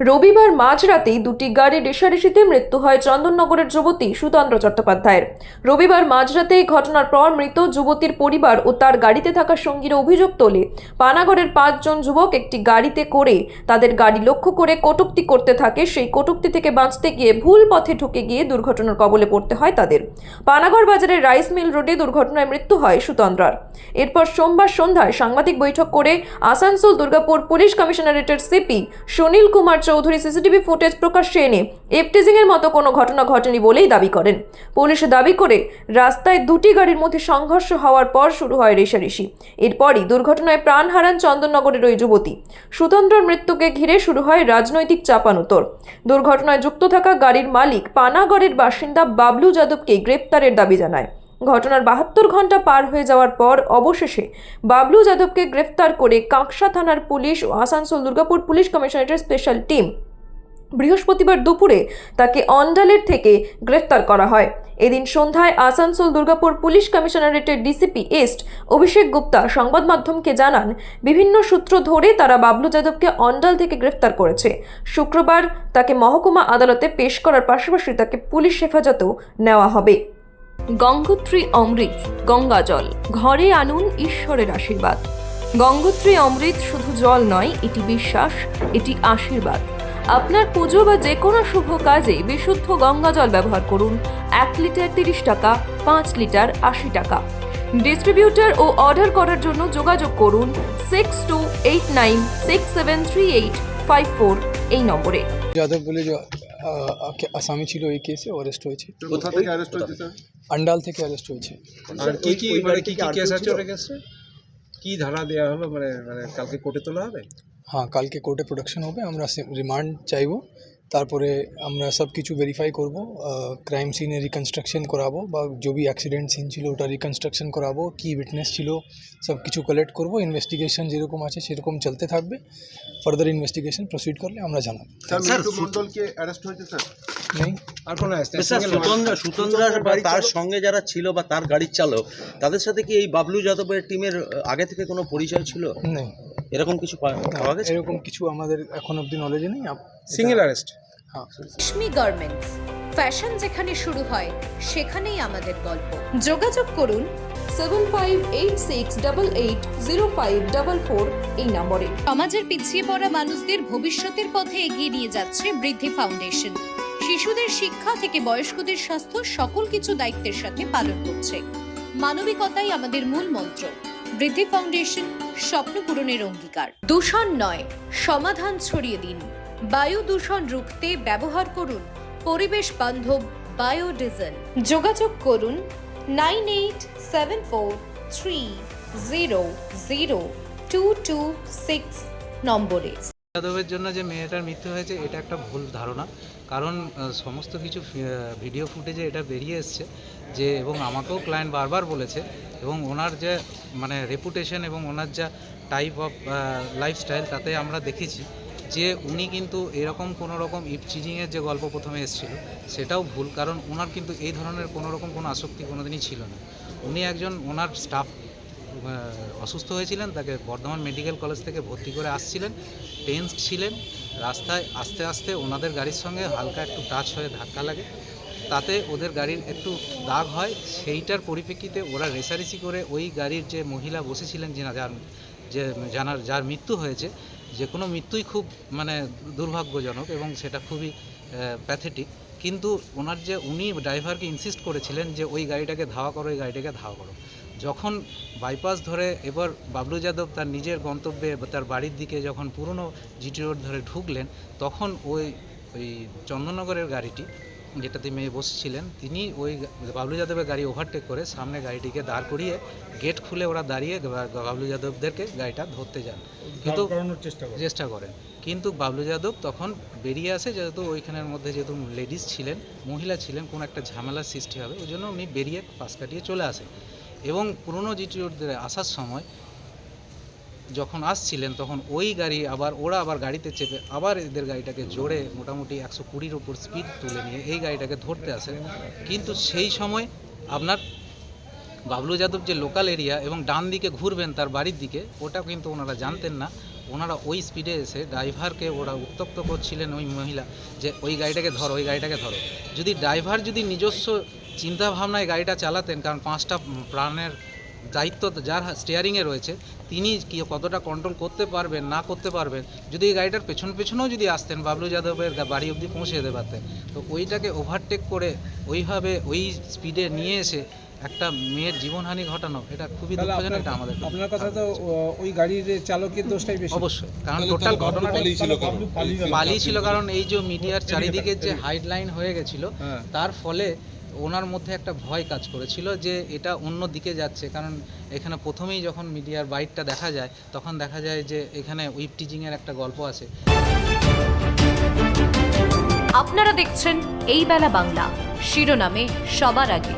রবিবার মাঝরাতেই দুটি গাড়ি রেশারেশিতে মৃত্যু হয় চন্দননগরের যুবতী সুতন্দ্র চট্টোপাধ্যায়ের। রবিবার মাঝরাতে এই ঘটনার পর মৃত যুবতীর পরিবার ও তার গাড়িতে থাকা সঙ্গীরা অভিযোগ তোলে। পানাগড়ের পাঁচজন যুবক একটি গাড়িতে করে তাদের গাড়ি লক্ষ্য করে কটুক্তি করতে থাকে। সেই কটূক্তি থেকে বাঁচতে গিয়ে ভুল পথে ঢুকে গিয়ে দুর্ঘটনার কবলে পড়তে হয় তাদের। পানাগড় বাজারের রাইস মিল রোডে দুর্ঘটনায় মৃত্যু হয় সুতন্দ্রার। এরপর সোমবার সন্ধ্যায় সাংবাদিক বৈঠক করে Asansol Durgapur police কমিশনারেটের CP Sunil Kumar Chowdhury CCTV footage প্রকাশ্যে এনে এফটিজিং এর মতো কোনো ঘটনা ঘটেনি বলেই দাবি করেন। পুলিশ দাবি করে, রাস্তায় দুটি গাড়ির মধ্যে সংঘর্ষ হওয়ার পর শুরু হয় রেশারেশি। এরপরই দুর্ঘটনায় প্রাণ হারান চন্দননগরের ওই যুবতী। সুতন্ত্রর মৃত্যুকে ঘিরে শুরু হয় রাজনৈতিক চাপানুতর। দুর্ঘটনায় যুক্ত থাকা গাড়ির মালিক পানাগড়ের বাসিন্দা বাবলু যাদবকে গ্রেপ্তারের দাবি জানায়। ঘটনার বাহাত্তর ঘণ্টা পার হয়ে যাওয়ার পর অবশেষে বাবলু যাদবকে গ্রেফতার করে কাঁকসা থানার পুলিশ ও আসানসোল দুর্গাপুর পুলিশ কমিশনারেটের স্পেশাল টিম। বৃহস্পতিবার দুপুরে তাকে অন্ডালের থেকে গ্রেফতার করা হয়। এদিন সন্ধ্যায় আসানসোল দুর্গাপুর পুলিশ কমিশনারেটের ডিসিপি ইস্ট অভিষেক গুপ্তা সংবাদ মাধ্যমকে জানান, বিভিন্ন সূত্র ধরে তারা বাবলু যাদবকে অন্ডাল থেকে গ্রেফতার করেছে। শুক্রবার তাকে মহকুমা আদালতে পেশ করার পাশাপাশি তাকে পুলিশ হেফাজতেও নেওয়া হবে। গঙ্গোত্রী অমৃত, গঙ্গা জল। ঘরে আনুন ঈশ্বরের আশীর্বাদ। গঙ্গোত্রী অমৃত শুধু জল নয়, এটি বিশ্বাস, এটি আশীর্বাদ। আপনার পুজো বা যে কোনো শুভ কাজে বিশুদ্ধ গঙ্গা জল ব্যবহার করুন। এক লিটার তিরিশ টাকা, পাঁচ লিটার আশি টাকা। ডিস্ট্রিবিউটার ও অর্ডার করার জন্য যোগাযোগ করুন six two eight nine six seven three eight five four এই নম্বরে। আসামি ছিল এই কেসে অ্যারেস্ট হয়েছে। কোথা থেকে অ্যারেস্ট হয়েছে স্যার আন্ডাল থেকে অ্যারেস্ট হয়েছে। আর কি কি মানে কি কি কেস আছে ওর কাছে কি ধারা দেওয়া হলো? মানে মানে কালকে কোর্টে তোলা হবে? হ্যাঁ কালকে কোর্টে প্রোডাকশন হবে। আমরা রিমান্ড চাইব। তারপরে আমরা সব কিছু ভেরিফাই করব ক্রাইম সিনে রিকনস্ট্রাকশন করাবো বা যদি অ্যাক্সিডেন্ট সিন ছিল ওটা রিকনস্ট্রাকশন করাবো কি উইটনেস ছিল সব কিছু কালেক্ট করব ইনভেস্টিগেশন যেরকম আছে সেরকম চলতে থাকবে। ফার্দার ইনভেস্টিগেশন প্রসিড করলে আমরা জানাব। স্যার মিন্টু অ্যারেস্ট হয়েছে স্যার? নেই। আর কোনো আসছে সুতন্দ্রা সুতন্দ্রার তার সঙ্গে যারা ছিল বা তার গাড়ির চালক তাদের সাথে কি এই বাবলু যাদবের টিমের আগে থেকে কোনো পরিচয় ছিল? নেই। এরকম কিছু পাওয়া গেছে? এরকম কিছু আমাদের এখন অবধি নলেজে নেই। Single arrest Reshmi garments fashion যেখানে শুরু হয়, সেখানেই আমাদের গল্প। যোগাযোগ করুন seven five eight six double eight zero five double four এই নম্বরে। সমাজের পিছিয়ে পড়া মানুষদের ভবিষ্যতের পথে এগিয়ে নিয়ে যাচ্ছে বৃদ্ধি ফাউন্ডেশন। শিশুদের শিক্ষা থেকে বয়স্কদের স্বাস্থ্য সকল কিছু দায়িত্বের সাথে পালন করছে। মানবিকতাই আমাদের মূল মন্ত্র। বৃদ্ধি ফাউন্ডেশন স্বপ্ন পূরণের অঙ্গীকার। দূষণ নয়, সমাধান ছড়িয়ে দিন। বায়ু দূষণ রুখতে ব্যবহার করুন পরিবেশ বান্ধব বায়োডিজেল। যোগাযোগ করুন nine eight seven four three zero zero two two six নম্বরে। যাদবের জন্য যে মেয়েটার মৃত্যু হয়েছে, এটা একটা ভুল ধারণা। কারণ সমস্ত কিছু ভিডিও ফুটেজে এটা বেরিয়ে এসছে যে, এবং আমাকেও ক্লায়েন্ট বারবার বলেছে, এবং ওনার যে মানে রেপুটেশন এবং ওনার যা টাইপ অফ লাইফস্টাইল তাতে আমরা দেখেছি। যে উনি কিন্তু এরকম কোনো রকম ইপ চিজিংয়ের যে গল্প প্রথমে এসেছিল, সেটাও ভুল, কারণ ওনার কিন্তু এই ধরনের কোনো রকম কোনো আসক্তি কোনোদিনই ছিল না। উনি একজন ওনার স্টাফ অসুস্থ হয়েছিলেন, তাকে বর্ধমান মেডিকেল কলেজ থেকে ভর্তি করে আসছিলেন, টেন্সড ছিলেন, রাস্তায় আস্তে আস্তে ওনাদের গাড়ির সঙ্গে হালকা একটু টাচ হয়ে ধাক্কা লাগে, তাতে ওদের গাড়ির একটু দাগ হয়, সেইটার পরিপ্রেক্ষিতে ওরা রেসারেসি করে ওই গাড়ির যে মহিলা বসেছিলেন, যিনা যার, যে জানার যার মৃত্যু হয়েছে যে কোনো মৃত্যুই খুব মানে দুর্ভাগ্যজনক এবং সেটা খুবই প্যাথেটিক কিন্তু ওনার যে, উনি ড্রাইভারকে ইনসিস্ট করেছিলেন যে, ওই গাড়িটাকে ধাওয়া করো, ওই গাড়িটাকে ধাওয়া করো। যখন বাইপাস ধরে এবার বাবলু যাদব তার নিজের গন্তব্যে তার বাড়ির দিকে যখন পুরনো জিটি রোড ধরে ঢুকলেন, তখন ওই ওই চন্দননগরের গাড়িটি যেটাতে মেয়ে বসেছিলেন তিনি ওই বাবলু যাদবের গাড়ি ওভারটেক করে সামনে গাড়িটিকে দাঁড় করিয়ে গেট খুলে ওরা দাঁড়িয়ে বাবলু যাদবদেরকে গাড়িটা ধরতে যান। কিন্তু চেষ্টা করেন। কিন্তু বাবলু যাদব তখন বেরিয়ে আসে যেহেতু ওইখানের মধ্যে যেহেতু লেডিস ছিলেন মহিলা ছিলেন কোনো একটা ঝামেলার সৃষ্টি হবে ওই জন্য উনি বেরিয়ে পাশ কাটিয়ে চলে আসে এবং পুরনো জিটি রোড ধরে আসার সময় যখন আসছিলেন, তখন ওই গাড়ি আবার, ওরা আবার গাড়িতে চেপে আবার এদের গাড়িটাকে জোরে মোটামুটি একশো কুড়ির ওপর স্পিড তুলে নিয়ে এই গাড়িটাকে ধরতে আসে কিন্তু সেই সময় আপনার বাবলু যাদব যে লোকাল এরিয়া এবং ডান দিকে ঘুরবেন তার বাড়ির দিকে ওটা কিন্তু ওনারা জানতেন না। ওনারা ওই স্পিডে এসে ড্রাইভারকে ওরা উত্তপ্ত করছিলেন ওই মহিলা যে, ওই গাড়িটাকে ধরো, ওই গাড়িটাকে ধরো। যদি ড্রাইভার যদি নিজস্ব চিন্তাভাবনায় গাড়িটা চালাতেন, কারণ পাঁচটা প্রাণের দায়িত্ব যার স্টিয়ারিংয়ে রয়েছে তিনি কি কতটা কন্ট্রোল করতে পারবেন না করতে পারবেন যদি এই গাড়িটার পেছন পেছনেও যদি আসতেন বাবলু যাদবের বাড়ি অবধি পৌঁছে যেতে পারতেন তো ওইটাকে ওভারটেক করে ওইভাবে ওই স্পিডে নিয়ে এসে একটা মেয়ের জীবনহানি ঘটানো এটা খুবই দুঃখজনক এটা আমাদের আপনার কথা তো ওই গাড়ির চালকের দোষটাই বেশি। অবশ্যই কারণ টোটাল ঘটনাটা পালিয়ে ছিল কারণ এই যে মিডিয়ার চারিদিকে যে হাইডলাইন হয়ে গেছিল হ্যাঁ। তার ফলে ওনার মধ্যে একটা ভয় কাজ করেছিল যে এটা অন্য দিকে যাচ্ছে। কারণ এখানে প্রথমেই যখন মিডিয়ার বাইটটা দেখা যায়, তখন দেখা যায় যে এখানে উইপ টিচিংয়ের একটা গল্প আছে। আপনারা দেখছেন এই বেলা বাংলা। শিরোনামে সবার আগে।